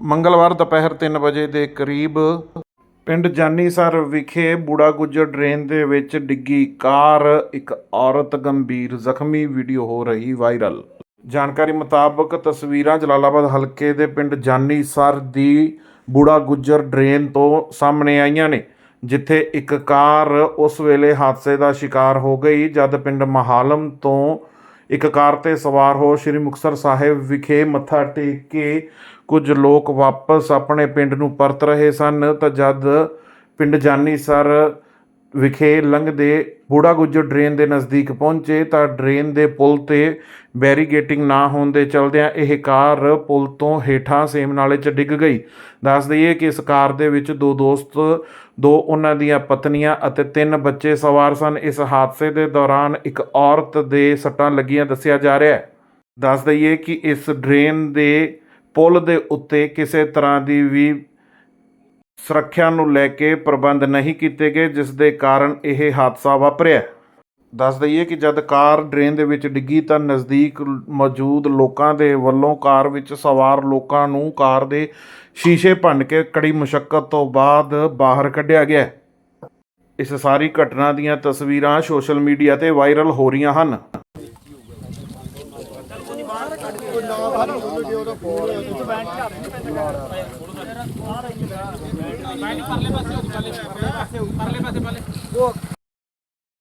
ਮੰਗਲਵਾਰ ਦੁਪਹਿਰ 3 ਵਜੇ ਦੇ ਕਰੀਬ ਪਿੰਡ ਜਾਨੀਸਰ ਵਿਖੇ ਬੂੜਾ ਗੁੱਜਰ ਡਰੇਨ ਦੇ ਵਿੱਚ ਡਿੱਗੀ ਕਾਰ, ਇੱਕ ਔਰਤ ਗੰਭੀਰ ਜ਼ਖਮੀ ਵੀਡੀਓ ਹੋ ਰਹੀ ਵਾਇਰਲ। ਜਾਣਕਾਰੀ ਮੁਤਾਬਕ ਤਸਵੀਰਾਂ ਜਲਾਲਾਬਾਦ ਹਲਕੇ ਦੇ ਪਿੰਡ ਜਾਨੀਸਰ ਦੀ ਬੂੜਾ ਗੁੱਜਰ ਡਰੇਨ ਤੋਂ ਸਾਹਮਣੇ ਆਈਆਂ ਨੇ, ਜਿੱਥੇ ਇੱਕ ਕਾਰ ਉਸ ਵੇਲੇ ਹਾਦਸੇ ਦਾ ਸ਼ਿਕਾਰ ਹੋ ਗਈ ਜਦ ਪਿੰਡ ਮਹਾਲਮ ਤੋਂ ਇੱਕ ਕਾਰ ਤੇ ਸਵਾਰ ਹੋ ਸ੍ਰੀ ਮੁਕਤਸਰ ਸਾਹਿਬ ਵਿਖੇ ਮੱਥਾ ਟੇਕ ਕੇ ਕੁਝ ਲੋਕ ਵਾਪਸ ਆਪਣੇ ਪਿੰਡ ਨੂੰ ਪਰਤ ਰਹੇ ਸਨ। ਤਾਂ ਜਦ ਪਿੰਡ ਜਾਨੀ ਸਰ ਵਿਖੇ ਲੰਘਦੇ ਬੂੜਾ ਗੁੱਜਰ ਡਰੇਨ ਦੇ ਨਜ਼ਦੀਕ ਪਹੁੰਚੇ ਤਾਂ ਡਰੇਨ ਦੇ ਪੁਲ ਤੇ ਬੈਰੀਗੇਟਿੰਗ ਨਾ ਹੋਣ ਦੇ ਚਲਦਿਆਂ ਇਹ ਕਾਰ ਪੁਲ ਤੋਂ ਹੇਠਾਂ ਸੇਮ ਨਾਲੇ 'ਚ ਡਿੱਗ ਗਈ। ਦੱਸ ਦਈਏ ਕਿ ਇਸ ਕਾਰ ਦੇ ਵਿੱਚ ਦੋ ਦੋਸਤ, ਦੋ ਉਹਨਾਂ ਦੀਆਂ ਪਤਨੀਆਂ ਅਤੇ ਤਿੰਨ ਬੱਚੇ ਸਵਾਰ ਸਨ। ਇਸ ਹਾਦਸੇ ਦੇ ਦੌਰਾਨ ਇੱਕ ਔਰਤ ਦੇ ਸੱਟਾਂ ਲੱਗੀਆਂ, ਦੱਸਿਆ ਜਾ ਰਿਹਾ ਹੈ। ਦੱਸ ਦਈਏ ਕਿ ਇਸ ਡਰੇਨ ਦੇ ਪੁਲ ਦੇ ਉੱਤੇ ਕਿਸੇ ਤਰ੍ਹਾਂ ਦੀ ਵੀ ਸੁਰੱਖਿਆ ਨੂੰ ਲੈ ਕੇ ਪ੍ਰਬੰਧ ਨਹੀਂ ਕੀਤੇ ਗਏ, ਜਿਸ ਦੇ ਕਾਰਨ ਇਹ ਹਾਦਸਾ ਵਾਪਰਿਆ। ਦੱਸ ਦਈਏ ਕਿ ਜਦ ਕਾਰ ਡਰੇਨ ਦੇ ਵਿੱਚ ਡਿੱਗੀ ਤਾਂ ਨਜ਼ਦੀਕ ਮੌਜੂਦ ਲੋਕਾਂ ਦੇ ਵੱਲੋਂ ਕਾਰ ਵਿੱਚ ਸਵਾਰ ਲੋਕਾਂ ਨੂੰ ਕਾਰ ਦੇ ਸ਼ੀਸ਼ੇ ਭੰਨ ਕੇ ਕੜੀ ਮੁਸ਼ਕਲ ਤੋਂ ਬਾਅਦ ਬਾਹਰ ਕੱਢਿਆ ਗਿਆ। ਇਸ ਸਾਰੀ ਘਟਨਾ ਦੀਆਂ ਤਸਵੀਰਾਂ ਸੋਸ਼ਲ ਮੀਡੀਆ ਤੇ ਵਾਇਰਲ ਹੋ ਰਹੀਆਂ ਹਨ। ਪਰਲੇ ਪਾਸੇ ਪਰਲੇ ਪਾਸੇ ਪਰਲੇ